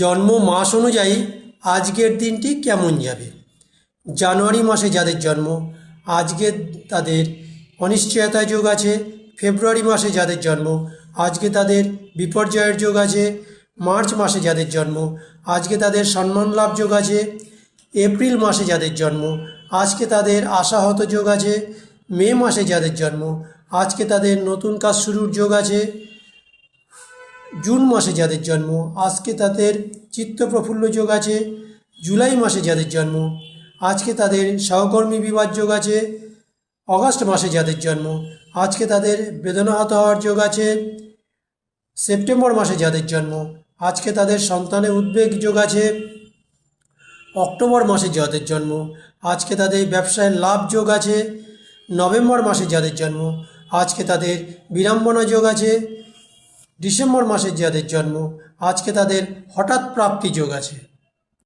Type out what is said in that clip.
জন্ম মাস অনুযায়ী আজকের দিনটি কেমন যাবে? জানুয়ারি মাসে যাদের জন্ম, আজকে তাদের অনিশ্চয়তা যোগ আছে। ফেব্রুয়ারি মাসে যাদের জন্ম, আজকে তাদের বিপর্যয়ের যোগ আছে। মার্চ মাসে যাদের জন্ম, আজকে তাদের সম্মান লাভ যোগ আছে। এপ্রিল মাসে যাদের জন্ম, আজকে তাদের আশাহত যোগ আছে। মে মাসে যাদের জন্ম, আজকে তাদের নতুন কাজ শুরুর যোগ আছে। জুন মাসে যাদের জন্ম, আজকে তাদের চিত্ত প্রফুল্ল যোগ আছে, জুলাই মাসে যাদের জন্ম, আজকে তাদের সহকর্মী বিবাদ যোগ আছে, অগস্ট মাসে যাদের জন্ম, আজকে তাদের বেদনাহত হওয়ার যোগ আছে, সেপ্টেম্বর মাসে যাদের জন্ম, আজকে তাদের সন্তানের উদ্বেগ যোগ আছে, অক্টোবর মাসে যাদের জন্ম, আজকে তাদের ব্যবসায় লাভ যোগ আছে, নভেম্বর মাসে যাদের জন্ম, আজকে তাদের বিড়ম্বনা যোগ আছে ডিসেম্বর মাসে যাদের জন্ম আজকে তাদের হঠাৎ প্রাপ্তি যোগ আছে।